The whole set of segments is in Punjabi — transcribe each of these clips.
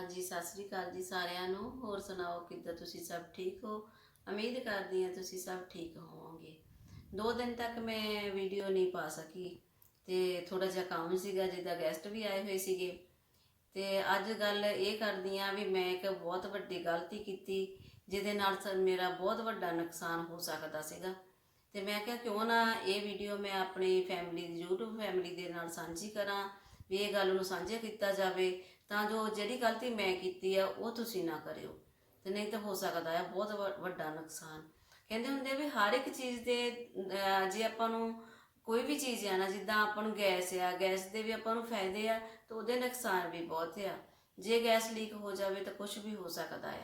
ਹਾਂਜੀ, ਸਤਿ ਸ੍ਰੀ ਅਕਾਲ ਜੀ ਸਾਰਿਆਂ ਨੂੰ। ਹੋਰ ਸੁਣਾਓ, ਕਿੱਦਾਂ ਤੁਸੀਂ ਸਭ ਠੀਕ ਹੋ? ਉਮੀਦ ਕਰਦੀ ਹਾਂ ਤੁਸੀਂ ਸਭ ਠੀਕ ਹੋਵੋਗੇ। ਦੋ ਦਿਨ ਤੱਕ ਮੈਂ ਵੀਡੀਓ ਨਹੀਂ ਪਾ ਸਕੀ ਤੇ ਥੋੜਾ ਜਿਹਾ ਕੰਮ ਸੀਗਾ, ਜਿੱਦਾਂ ਗੈਸਟ ਵੀ ਆਏ ਹੋਏ ਸੀਗੇ। ਤੇ ਅੱਜ ਗੱਲ ਇਹ ਕਰਦੀ ਆ ਵੀ ਮੈਂ ਇੱਕ ਬਹੁਤ ਵੱਡੀ ਗਲਤੀ ਕੀਤੀ, ਜਿਹਦੇ ਨਾਲ ਸਰ ਮੇਰਾ ਬਹੁਤ ਵੱਡਾ ਨੁਕਸਾਨ ਹੋ ਸਕਦਾ ਸੀਗਾ। ਤੇ ਮੈਂ ਕਿਹਾ, ਕਿਉਂ ਨਾ ਇਹ ਵੀਡੀਓ ਮੈਂ ਆਪਣੀ ਫੈਮਿਲੀ ਦੀ, YouTube ਫੈਮਿਲੀ ਦੇ ਨਾਲ ਸਾਂਝੀ ਕਰਾਂ, ਵੀ ਇਹ ਗੱਲ ਨੂੰ ਸਾਂਝਾ ਕੀਤਾ ਜਾਵੇ। ਤਾਂ ਜੋ ਜਿਹੜੀ ਗਲਤੀ ਮੈਂ ਕੀਤੀ ਆ, ਉਹ ਤੁਸੀਂ ਨਾ ਕਰਿਓ। ਤੇ ਨਹੀਂ ਤਾਂ ਹੋ ਸਕਦਾ ਹੈ ਬਹੁਤ ਵ- ਵੱਡਾ ਨੁਕਸਾਨ। ਕਹਿੰਦੇ ਹੁੰਦੇ ਆ ਵੀ ਹਰ ਇੱਕ ਚੀਜ਼ ਦੇ ਜੇ ਆਪਾਂ ਨੂੰ ਕੋਈ ਵੀ ਚੀਜ਼ ਆ ਨਾ, ਜਿੱਦਾਂ ਆਪਾਂ ਨੂੰ ਗੈਸ ਆ, ਗੈਸ ਦੇ ਵੀ ਆਪਾਂ ਨੂੰ ਫਾਇਦੇ ਆ, ਤੇ ਉਹਦੇ ਨੁਕਸਾਨ ਵੀ ਬਹੁਤ ਆ। ਜੇ ਗੈਸ ਲੀਕ ਹੋ ਜਾਵੇ ਤਾਂ ਕੁਝ ਵੀ ਹੋ ਸਕਦਾ ਆ।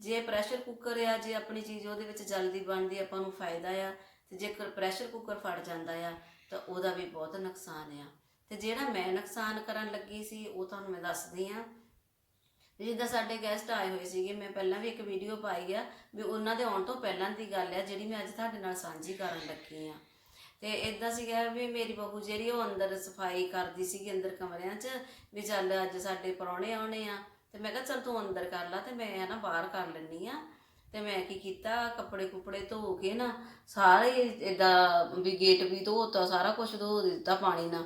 ਜੇ ਪ੍ਰੈਸ਼ਰ ਕੁੱਕਰ ਆ, ਜੇ ਆਪਣੀ ਚੀਜ਼ ਉਹਦੇ ਵਿੱਚ ਜਲਦੀ ਬਣਦੀ, ਆਪਾਂ ਨੂੰ ਫਾਇਦਾ ਆ, ਤੇ ਜੇਕਰ ਪ੍ਰੈਸ਼ਰ ਕੁੱਕਰ ਫਟ ਜਾਂਦਾ ਆ, ਤਾਂ ਉਹਦਾ ਵੀ ਬਹੁਤ ਨੁਕਸਾਨ ਆ। ਤੇ ਜਿਹੜਾ ਮੈਂ ਨੁਕਸਾਨ ਕਰਨ ਲੱਗੀ ਸੀ, ਉਹ ਤੁਹਾਨੂੰ ਮੈਂ ਦੱਸਦੀ ਆ ਜਿੱਦਾਂ ਸਾਡੇ ਗੈਸਟ ਆਏ ਹੋਏ ਸੀਗੇ, ਮੈਂ ਪਹਿਲਾਂ ਵੀ ਇੱਕ ਵੀਡੀਓ ਪਾਈ ਆ ਵੀ ਉਹਨਾਂ ਦੇ ਆਉਣ ਤੋਂ ਪਹਿਲਾਂ ਦੀ ਗੱਲ ਆ, ਜਿਹੜੀ ਮੈਂ ਅੱਜ ਤੁਹਾਡੇ ਨਾਲ ਸਾਂਝੀ ਕਰਨ ਲੱਗੀ ਆ ਤੇ ਇਦਾਂ ਸੀਗਾ ਵੀ ਮੇਰੀ ਬਹੂ ਜਿਹੜੀ ਉਹ ਅੰਦਰ ਸਫ਼ਾਈ ਕਰਦੀ ਸੀਗੀ ਅੰਦਰ ਕਮਰਿਆਂ 'ਚ, ਵੀ ਚੱਲ ਅੱਜ ਸਾਡੇ ਪਰੌਣੇ ਆਉਣੇ ਆ। ਤੇ ਮੈਂ ਕਿਹਾ, ਚੱਲ ਤੂੰ ਅੰਦਰ ਕਰ ਲਾ ਤੇ ਮੈਂ ਨਾ ਬਾਹਰ ਕਰ ਲੈਣੀ ਆ ਤੇ ਮੈਂ ਕੀ ਕੀਤਾ, ਕੱਪੜੇ ਕੁਪੜੇ ਧੋ ਕੇ ਨਾ ਸਾਰੇ ਇਦਾਂ ਵੀ ਗੇਟ ਵੀ ਧੋਤਾ, ਸਾਰਾ ਕੁਝ ਧੋ ਦਿੱਤਾ ਪਾਣੀ ਨਾਲ।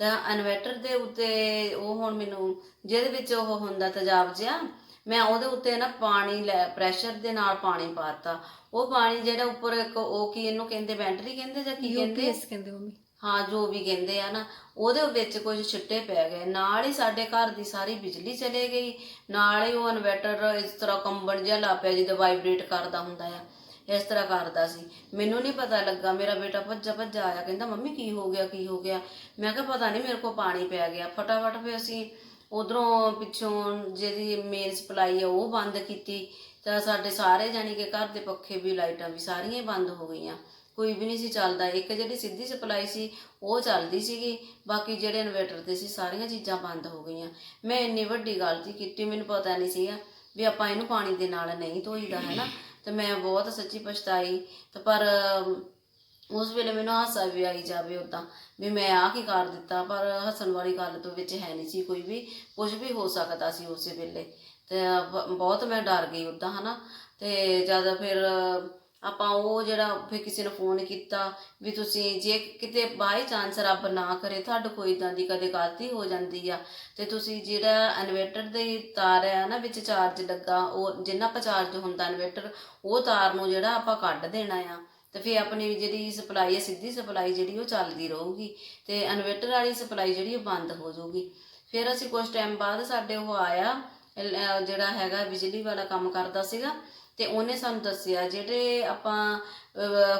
ਤਾਂ ਇਨਵਰਟਰ ਦੇ ਉੱਤੇ ਉਹ ਹੁਣ ਮੈਨੂੰ ਜਿਹਦੇ ਵਿੱਚ ਉਹ ਹੁੰਦਾ ਤੇਜ਼ਾਬ ਜਿਹਾ ਮੈਂ ਉਹਦੇ ਉੱਤੇ ਨਾ ਪਾਣੀ ਪ੍ਰੈਸ਼ਰ ਦੇ ਨਾਲ ਪਾਣੀ ਪਾਤਾ। ਉਹ ਪਾਣੀ ਜਿਹੜਾ ਉੱਪਰ ਇੱਕ ਉਹ ਕੀ ਇਹਨੂੰ ਕਹਿੰਦੇ ਬੈਂਟਰੀ ਕਹਿੰਦੇ ਜਾਂ ਕੀ ਕਹਿੰਦੇ? ਯੂਪੀਐਸ ਕਹਿੰਦੇ ਮੰਮੀ ਹਾਂ ਜੋ ਵੀ ਕਹਿੰਦੇ ਆ ਨਾ ਉਹਦੇ ਵਿੱਚ ਕੁਝ ਛਿੱਟੇ ਪੈ ਗਏ। ਨਾਲ ਹੀ ਸਾਡੇ ਘਰ ਦੀ ਸਾਰੀ ਬਿਜਲੀ ਚਲੇ ਗਈ। ਨਾਲ ਹੀ ਉਹ ਇਨਵਰਟਰ ਇਸ ਤਰ੍ਹਾਂ ਕੰਬਣ ਜਿਹਾ ਲਾ ਪਿਆ ਜਿੱਦਾਂ ਵਾਈਬ੍ਰੇਟ ਕਰਦਾ ਹੁੰਦਾ ਆ। ਇਸ ਤਰ੍ਹਾਂ ਕਰਦਾ ਸੀ। ਮੈਨੂੰ ਨਹੀਂ ਪਤਾ ਲੱਗਾ, ਮੇਰਾ ਬੇਟਾ ਭੱਜਾ ਭੱਜਾ ਆਇਆ, ਕਹਿੰਦਾ, ਮੰਮੀ, ਕੀ ਹੋ ਗਿਆ, ਕੀ ਹੋ ਗਿਆ? ਮੈਂ ਕਿਹਾ, ਪਤਾ ਨਹੀਂ ਮੇਰੇ ਕੋਲ ਪਾਣੀ ਪੈ ਗਿਆ। ਫਟਾਫਟ ਫਿਰ ਅਸੀਂ ਉਧਰੋਂ ਪਿੱਛੋਂ ਜਿਹਦੀ ਮੇਨ ਸਪਲਾਈ ਆ, ਉਹ ਬੰਦ ਕੀਤੀ। ਤਾਂ ਸਾਡੇ ਸਾਰੇ ਜਾਨੀ ਕਿ ਘਰ ਦੇ ਪੱਖੇ ਵੀ, ਲਾਈਟਾਂ ਵੀ ਸਾਰੀਆਂ ਹੀ ਬੰਦ ਹੋ ਗਈਆਂ। ਕੋਈ ਵੀ ਨਹੀਂ ਸੀ ਚੱਲਦਾ। ਇੱਕ ਜਿਹੜੀ ਸਿੱਧੀ ਸਪਲਾਈ ਸੀ, ਉਹ ਚੱਲਦੀ ਸੀਗੀ। ਬਾਕੀ ਜਿਹੜੇ ਇਨਵੇਟਰ ਤੇ ਸੀ, ਸਾਰੀਆਂ ਚੀਜ਼ਾਂ ਬੰਦ ਹੋ ਗਈਆਂ। ਮੈਂ ਇੰਨੀ ਵੱਡੀ ਗਲਤੀ ਕੀਤੀ, ਮੈਨੂੰ ਪਤਾ ਨਹੀਂ ਸੀਗਾ ਵੀ ਆਪਾਂ ਇਹਨੂੰ ਪਾਣੀ ਦੇ ਨਾਲ ਨਹੀਂ ਧੋਈਦਾ, ਹੈ ਨਾ? ਤੇ ਮੈਂ ਬਹੁਤ ਸੱਚੀ ਪਛਤਾਈ ਤੇ ਪਰ ਉਸ ਵੇਲੇ ਮੈਨੂੰ ਹਾਸਾ ਵੀ ਆਈ ਜਾਵੇ ਉਦਾਂ ਵੀ ਮੈਂ ਆ ਕੀ ਕਰ ਦਿੱਤਾ, ਪਰ ਹੱਸਣ ਵਾਲੀ ਗੱਲ ਤੋਂ ਵਿੱਚ ਹੈ ਨਹੀਂ ਸੀ ਕੋਈ ਵੀ, ਕੁਝ ਵੀ ਹੋ ਸਕਦਾ ਸੀ ਉਸੇ ਵੇਲੇ। ਤੇ ਬ- ਬਹੁਤ ਮੈਂ ਡਰ ਗਈ ਉਦਾਂ ਹਨਾ। ਤੇ ਜਦ ਫਿਰ ਆਪਾਂ ਉਹ ਜਿਹੜਾ ਫਿਰ ਕਿਸੇ ਨੂੰ ਫੋਨ ਕੀਤਾ ਵੀ ਤੁਸੀਂ ਜੇ ਕਿਤੇ ਬਾਈ ਚਾਂਸ ਰੱਬ ਨਾ ਕਰੇ, ਤੁਹਾਡੇ ਕੋਈ ਇਦਾਂ ਦੀ ਕਦੇ ਗਲਤੀ ਹੋ ਜਾਂਦੀ ਆ। ਤੇ ਤੁਸੀਂ ਜਿਹੜਾ ਇਨਵਰਟਰ ਦੀ ਤਾਰ ਆ ਨਾ ਵਿੱਚ ਚਾਰਜ ਲੱਗਾ, ਉਹ ਜਿੰਨਾ ਆਪਾਂ ਚਾਰਜ ਹੁੰਦਾ ਇਨਵਰਟਰ ਉਹ ਤਾਰ ਨੂੰ ਜਿਹੜਾ ਆਪਾਂ ਕੱਢ ਦੇਣਾ ਆ। ਤੇ ਫਿਰ ਆਪਣੀ ਜਿਹੜੀ ਸਪਲਾਈ ਹੈ ਸਿੱਧੀ ਸਪਲਾਈ ਜਿਹੜੀ ਉਹ ਚੱਲਦੀ ਰਹੂਗੀ ਤੇ ਇਨਵਰਟਰ ਵਾਲੀ ਸਪਲਾਈ ਜਿਹੜੀ ਉਹ ਬੰਦ ਹੋ ਜਾਊਗੀ। ਫਿਰ ਅਸੀਂ ਕੁਝ ਟਾਈਮ ਬਾਅਦ ਸਾਡੇ ਉਹ ਆਇਆ ਜਿਹੜਾ ਹੈਗਾ ਬਿਜਲੀ ਵਾਲਾ ਕੰਮ ਕਰਦਾ ਸੀਗਾ ਤੇ ਉਹਨੇ ਸਾਨੂੰ ਦੱਸਿਆ, ਜਿਹੜੇ ਆਪਾਂ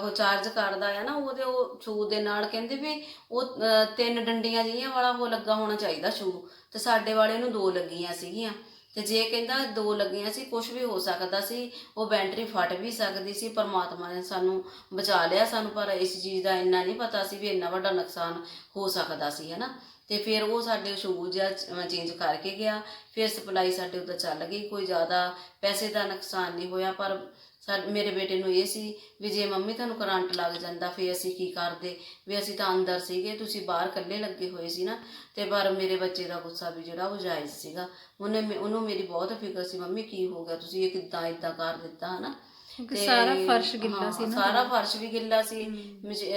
ਉਹ ਚਾਰਜ ਕਰਦਾ ਆ ਨਾ, ਉਹਦੇ ਉਹ ਛੂ ਦੇ ਨਾਲ ਕਹਿੰਦੇ ਵੀ ਉਹ ਤਿੰਨ ਡੰਡੀਆਂ ਜਿਹੀਆਂ ਵਾਲਾ ਉਹ ਲੱਗਾ ਹੋਣਾ ਚਾਹੀਦਾ ਛੂ ਤੇ ਸਾਡੇ ਵਾਲੇ ਨੂੰ ਦੋ ਲੱਗੀਆਂ ਸੀਗੀਆਂ। ਤੇ ਜੇ ਕਹਿੰਦਾ ਦੋ ਲੱਗੀਆਂ ਸੀ ਕੁਝ ਵੀ ਹੋ ਸਕਦਾ ਸੀ, ਉਹ ਬੈਟਰੀ ਫਟ ਵੀ ਸਕਦੀ ਸੀ, ਪਰਮਾਤਮਾ ਨੇ ਸਾਨੂੰ ਬਚਾ ਲਿਆ ਸਾਨੂੰ, ਪਰ ਇਸ ਚੀਜ਼ ਦਾ ਇੰਨਾ ਨਹੀਂ ਪਤਾ ਸੀ ਵੀ ਇੰਨਾ ਵੱਡਾ ਨੁਕਸਾਨ ਹੋ ਸਕਦਾ ਸੀ, ਹਨਾ? ਤੇ ਫਿਰ ਉਹ ਸਾਡੇ ਸ਼ੂਜ਼ ਆ ਚੇਂਜ ਕਰਕੇ ਗਿਆ। ਫਿਰ ਸਪਲਾਈ ਸਾਡੇ ਉੱਤੇ ਚੱਲ ਗਈ। ਕੋਈ ਜ਼ਿਆਦਾ ਪੈਸੇ ਦਾ ਨੁਕਸਾਨ ਨਹੀਂ ਹੋਇਆ, ਪਰ ਸਾ, ਮੇਰੇ ਬੇਟੇ ਨੂੰ ਇਹ ਸੀ ਵੀ ਜੇ ਮੰਮੀ ਤੁਹਾਨੂੰ ਕਰੰਟ ਲੱਗ ਜਾਂਦਾ, ਫੇਰ ਅਸੀਂ ਕੀ ਕਰਦੇ? ਵੀ ਅਸੀਂ ਤਾਂ ਅੰਦਰ ਸੀਗੇ, ਤੁਸੀਂ ਬਾਹਰ ਇਕੱਲੇ ਲੱਗੇ ਹੋਏ ਸੀ ਨਾ। ਤੇ ਪਰ ਮੇਰੇ ਬੱਚੇ ਦਾ ਗੁੱਸਾ ਵੀ ਜਿਹੜਾ ਉਹ ਜਾਇਜ਼ ਸੀਗਾ। ਉਹਨੇ ਮੇ- ਉਹਨੂੰ ਮੇਰੀ ਬਹੁਤ ਫਿਕਰ ਸੀ, ਮੰਮੀ ਕੀ ਹੋ ਗਿਆ? ਤੁਸੀਂ ਇਹ ਕਿੱਦਾਂ ਇਦਾਂ ਕਰ ਦਿੱਤਾ, ਹਨਾ? ਕਿਉਂਕਿ ਤੇ ਸਾਰਾ ਫਰਸ਼ ਗਿੱਲਾ ਸੀ ਨਾ ਸਾਰਾ ਫਰਸ਼ ਵੀ ਗਿੱਲਾ ਸੀ।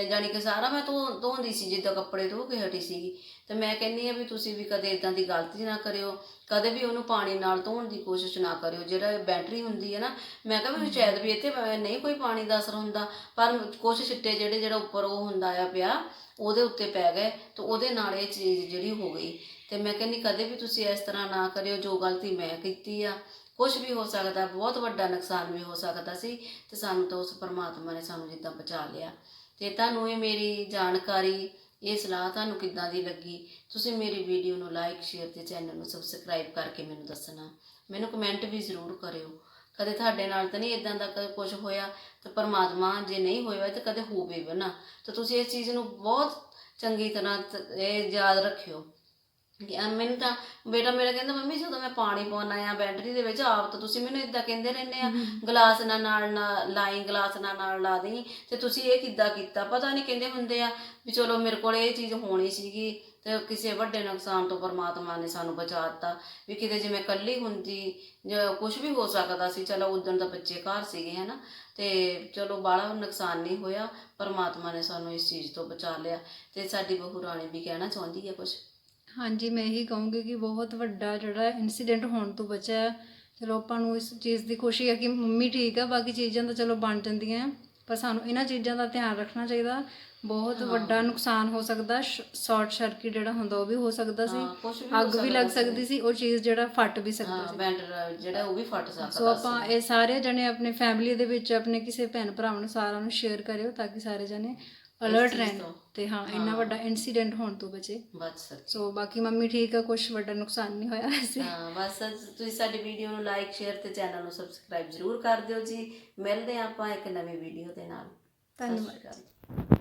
ਜਾਨੀ ਕਿ ਸਾਰਾ ਮੈਂ ਧੋ ਧੋਂਦੀ ਸੀ ਜਿੱਦਾਂ ਕੱਪੜੇ ਧੋ ਕੇ ਹਟੀ ਸੀਗੀ। ਤੇ ਮੈਂ ਕਹਿੰਨੀ ਆ ਵੀ ਤੁਸੀਂ ਵੀ ਕਦੇ ਇਦਾਂ ਦੀ ਗਲਤੀ ਨਾ ਕਰਿਓ। ਕਦੇ ਵੀ ਉਹਨੂੰ ਪਾਣੀ ਨਾਲ ਧੋਣ ਦੀ ਕੋਸ਼ਿਸ਼ ਨਾ ਕਰਿਓ। ਜਿਹੜਾ ਬੈਟਰੀ ਹੁੰਦੀ ਹੈ ਨਾ ਮੈਂ ਕਿਹਾ ਵੀ ਸ਼ਾਇਦ ਵੀ ਇੱਥੇ ਨਹੀਂ ਕੋਈ ਪਾਣੀ ਦਾ ਅਸਰ ਹੁੰਦਾ। ਪਰ ਕੁਛ ਛਿੱਟੇ ਜਿਹੜੇ ਜਿਹੜਾ ਉੱਪਰ ਉਹ ਹੁੰਦਾ ਆ ਪਿਆ ਉਹਦੇ ਉੱਤੇ ਪੈ ਗਏ। ਤੇ ਉਹਦੇ ਨਾਲ ਇਹ ਚੀਜ਼ ਜਿਹੜੀ ਹੋ ਗਈ। ਤੇ ਮੈਂ ਕਹਿੰਨੀ ਕਦੇ ਵੀ ਤੁਸੀਂ ਇਸ ਤਰ੍ਹਾਂ ਨਾ ਕਰਿਓ। ਜੋ ਗਲਤੀ ਮੈਂ ਕੀਤੀ ਆ ਕੁਝ ਵੀ ਹੋ ਸਕਦਾ, ਬਹੁਤ ਵੱਡਾ ਨੁਕਸਾਨ ਵੀ ਹੋ ਸਕਦਾ ਸੀ ਤੇ ਸਾਨੂੰ ਤਾਂ ਉਸ ਪਰਮਾਤਮਾ ਨੇ ਸਾਨੂੰ ਜਿੱਦਾਂ ਬਚਾ ਲਿਆ। ਤੇ ਤੁਹਾਨੂੰ ਇਹ ਮੇਰੀ ਜਾਣਕਾਰੀ, ਇਹ ਸਲਾਹ ਤੁਹਾਨੂੰ ਕਿੱਦਾਂ ਦੀ ਲੱਗੀ? ਤੁਸੀਂ ਮੇਰੀ ਵੀਡੀਓ ਨੂੰ ਲਾਈਕ ਸ਼ੇਅਰ ਤੇ ਚੈਨਲ ਨੂੰ ਸਬਸਕ੍ਰਾਈਬ ਕਰਕੇ ਮੈਨੂੰ ਦੱਸਣਾ। ਮੈਨੂੰ ਕਮੈਂਟ ਵੀ ਜ਼ਰੂਰ ਕਰਿਓ। ਕਦੇ ਤੁਹਾਡੇ ਨਾਲ ਤਾਂ ਨਹੀਂ ਇਦਾਂ ਦਾ ਕੁਝ ਹੋਇਆ ਤੇ ਪਰਮਾਤਮਾ ਜੇ ਨਹੀਂ ਹੋਇਆ ਤਾਂ ਕਦੇ ਹੋਵੇ ਵੀ ਨਾ। ਤਾਂ ਤੁਸੀਂ ਇਸ ਚੀਜ਼ ਨੂੰ ਬਹੁਤ ਚੰਗੀ ਤਰ੍ਹਾਂ ਇਹ ਯਾਦ ਰੱਖਿਓ। ਮੈਨੂੰ ਤਾਂ ਬੇਟਾ ਮੇਰਾ ਕਹਿੰਦਾ ਮੰਮੀ ਜਦੋਂ ਮੈਂ ਪਾਣੀ ਪਾਉਣਾ ਆ ਬੈਟਰੀ ਦੇ ਵਿੱਚ ਆਪ ਤਾਂ ਤੁਸੀਂ ਮੈਨੂੰ ਇਦਾਂ ਕਹਿੰਦੇ ਰਹਿੰਦੇ ਆ ਗਲਾਸ ਨਾਲ ਨਾਲ ਲਾਈ ਗਲਾਸ ਨਾਲ ਨਾਲ ਲਾ ਦੇਈ ਤੇ ਤੁਸੀਂ ਇਹ ਕਿੱਦਾਂ ਕੀਤਾ? ਪਤਾ ਨਹੀਂ ਕਹਿੰਦੇ ਹੁੰਦੇ ਆ ਵੀ ਚਲੋ ਮੇਰੇ ਕੋਲ ਇਹ ਚੀਜ਼ ਹੋਣੀ ਸੀਗੀ ਤੇ ਕਿਸੇ ਵੱਡੇ ਨੁਕਸਾਨ ਤੋਂ ਪਰਮਾਤਮਾ ਨੇ ਸਾਨੂੰ ਬਚਾਤਾ ਵੀ ਕਿਤੇ ਜਿਵੇਂ ਕੱਲੀ ਹੁੰਦੀ ਜਾਂ ਕੁਝ ਵੀ ਹੋ ਸਕਦਾ ਸੀ ਚਲੋ ਉਦੋਂ ਤਾਂ ਬੱਚੇ ਘਰ ਸੀਗੇ ਹਨਾ? ਤੇ ਚਲੋ ਬਾਹਲਾ ਨੁਕਸਾਨ ਨਹੀਂ ਹੋਇਆ ਪਰਮਾਤਮਾ ਨੇ ਸਾਨੂੰ ਇਸ ਚੀਜ਼ ਤੋਂ ਬਚਾ ਲਿਆ। ਤੇ ਸਾਡੀ ਬਹੂ ਰਾਣੀ ਵੀ ਕਹਿਣਾ ਚਾਹੁੰਦੀ ਹੈ ਕੁਝ ਹਾਂਜੀ ਮੈਂ ਇਹੀ ਕਹੂੰਗੀ ਕਿ ਬਹੁਤ ਵੱਡਾ ਜਿਹੜਾ ਇਨਸੀਡੈਂਟ ਹੋਣ ਤੋਂ ਬਚਿਆ ਹੈ। ਚਲੋ ਆਪਾਂ ਨੂੰ ਇਸ ਚੀਜ਼ ਦੀ ਖੁਸ਼ੀ ਹੈ ਕਿ ਮੰਮੀ ਠੀਕ ਆ ਬਾਕੀ ਚੀਜ਼ਾਂ ਤਾਂ ਚਲੋ ਬਣ ਜਾਂਦੀਆਂ ਹੈ। ਪਰ ਸਾਨੂੰ ਇਹਨਾਂ ਚੀਜ਼ਾਂ ਦਾ ਧਿਆਨ ਰੱਖਣਾ ਚਾਹੀਦਾ। ਬਹੁਤ ਵੱਡਾ ਨੁਕਸਾਨ ਹੋ ਸਕਦਾ ਸ਼ਾਰਟ ਸਰਕਟ ਜਿਹੜਾ ਹੁੰਦਾ ਉਹ ਵੀ ਹੋ ਸਕਦਾ ਸੀ। ਹਾਂ, ਕੁਛ ਵੀ ਅੱਗ ਵੀ ਲੱਗ ਸਕਦੀ ਸੀ ਉਹ ਚੀਜ਼ ਜਿਹੜਾ ਫਟ ਵੀ ਸਕਦਾ ਹਾਂ ਬੈਂਡਰ ਜਿਹੜਾ ਉਹ ਵੀ ਫਟ ਸਕਦਾ ਸੋ ਆਪਾਂ ਇਹ ਸਾਰੇ ਜਣੇ ਆਪਣੇ ਫੈਮਿਲੀ ਦੇ ਵਿੱਚ ਆਪਣੇ ਕਿਸੇ ਭੈਣ ਭਰਾਵਾਂ ਨੂੰ ਸਾਰਿਆਂ ਨੂੰ ਸ਼ੇਅਰ ਕਰਿਓ ਤਾਂ ਕਿ ਸਾਰੇ ਜਣੇ ਅਲਰਟ ਰਹਿਣ ਤੇ। ਹਾਂ ਇੰਨਾ ਵੱਡਾ ਇਨਸੀਡੈਂਟ ਹੋਣ ਤੋਂ ਬਚੇ। ਬਚ ਸਕੇ ਸੋ ਬਾਕੀ ਮੰਮੀ ਠੀਕ ਆ ਕੁਝ ਵੱਡਾ ਨੁਕਸਾਨ ਨਹੀਂ ਹੋਇਆ ਵੈਸੇ। ਹਾਂ ਬਸ ਤੁਸੀਂ ਸਾਡੀ ਵੀਡੀਓ ਨੂੰ ਲਾਈਕ ਸ਼ੇਅਰ ਤੇ ਚੈਨਲ ਨੂੰ ਸਬਸਕ੍ਰਾਈਬ ਜ਼ਰੂਰ ਕਰ ਦਿਓ ਜੀ। ਮਿਲਦੇ ਆਪਾਂ ਇੱਕ ਨਵੀਂ ਵੀਡੀਓ ਦੇ ਨਾਲ। ਧੰਨਵਾਦ।